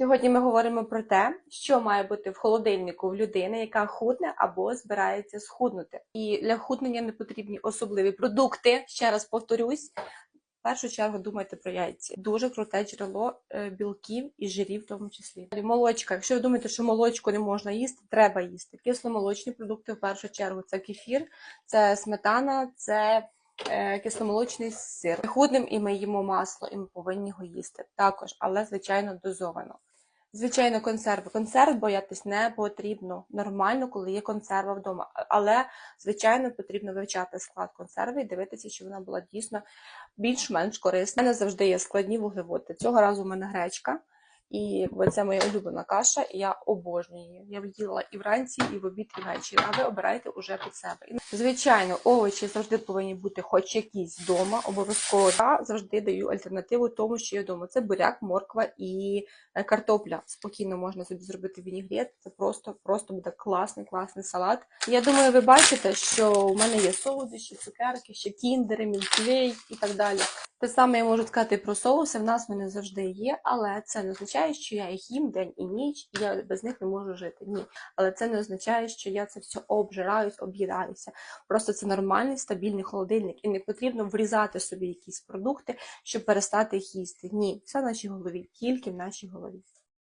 Сьогодні ми говоримо про те, що має бути в холодильнику в людини, яка худне або збирається схуднути. І для худнення не потрібні особливі продукти. Ще раз повторюсь. В першу чергу думайте про яйця. Дуже круте джерело е, білків і жирів, в тому числі. Молочка. Якщо ви думаєте, що молочку не можна їсти, треба їсти. Кисломолочні продукти в першу чергу це кефір, це сметана, це е, кисломолочний сир. Худним і ми їмо масло, і ми повинні його їсти також, але звичайно дозовано. Звичайно, консерви. Консерв боятись не потрібно. Нормально, коли є консерва вдома. Але, звичайно, потрібно вивчати склад консерви і дивитися, чи вона була дійсно більш-менш корисна. У мене завжди є складні вуглеводи. Цього разу в мене гречка. І це моя улюблена каша, і я обожнюю її. Я їла і вранці, і в обід, і ввечері. А ви обирайте уже під себе. Звичайно, овочі завжди повинні бути хоч якісь вдома, обов'язково. Я завжди даю альтернативу тому, що є вдома. Це буряк, морква і е, картопля. Спокійно можна собі зробити вінігрет. Це просто, просто буде класний, класний салат. Я думаю, ви бачите, що у мене є солодощі, цукерки, ще кіндери, мілквей і так далі. Те саме я можу сказати про соуси. В нас вони завжди є, але це не означає, що я їх їм день і ніч, і я без них не можу жити. Ні. Але це не означає, що я це все обжираюсь, об'їдаюся. Просто це нормальний стабільний холодильник, і не потрібно врізати собі якісь продукти, щоб перестати їх їсти. Ні, все в нашій голові, тільки в нашій голові.